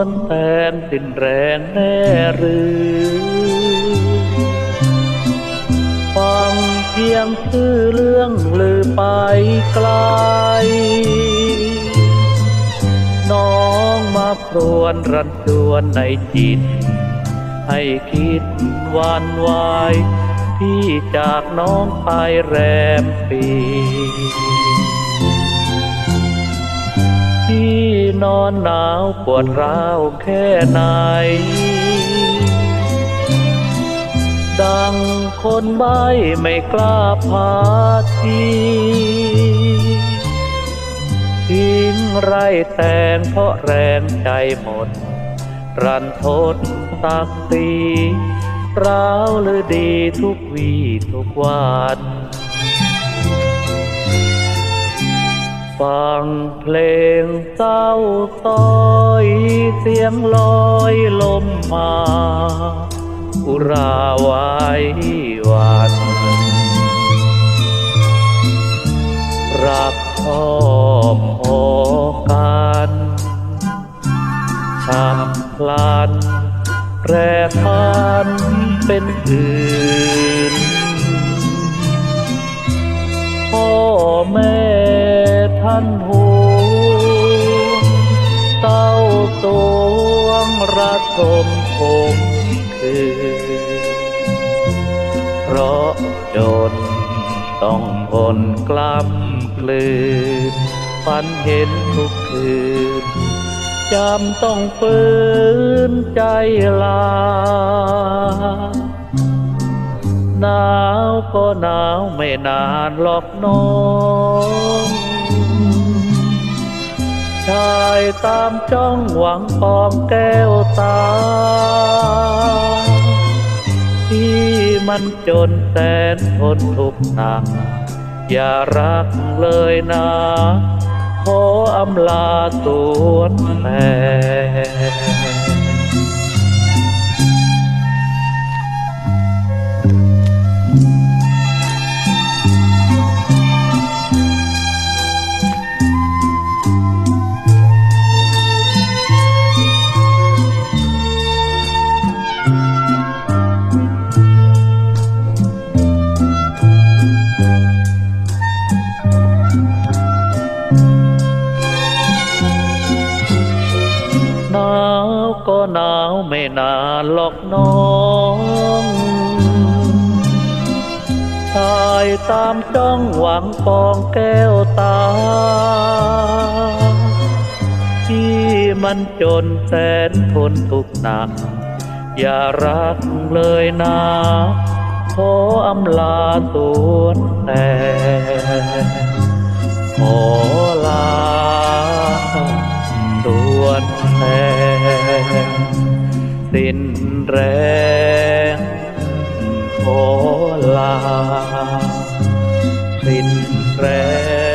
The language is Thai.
วนแตนสิ้นแรงแน่หรือฟังเพียงชื่อเรื่องลือไปไกล น้องมาครวญรันจวนในจิต ให้คิดวันไวายพี่จากน้องไปแรมปี นอนหนาวปวดร้าวแค่ไหน ดังคนใบ้ไม่กล้าพาทีทิ้งไรแตงเพราะแรงใจหมด รันทดตักตีร้าวหรือดีทุกวีทุกวัน ฟังเพลงเศร้าต้อยเสียงลอยลมมา อุราไว้วันรักชอบพอกันชักพลันแปรพันเป็นอื่นานห่เต้าตวงรักสมคมคือเพราะจนต้องทนกล้ำกลืนฝันเห็นทุกคืนจำต้องฝืนใจลา หนาวก็หนาวไม่นานหรอกน้อง ชายตามจ้องหวังปองแก้วตา ที่มันจนแสนทนทุกข์หนัก อย่ารักเลยนะ ขออำลาสวนแม่ หนาวไม่นานหรอกน้องชายตามจ้องหวังปองแก้วตา ที่มันจนแสนทนทุกข์หนัก อย่ารักเลยนะขออำลาสวนแต่ขอลา สิ้นแรงขอลาสิ้นแรง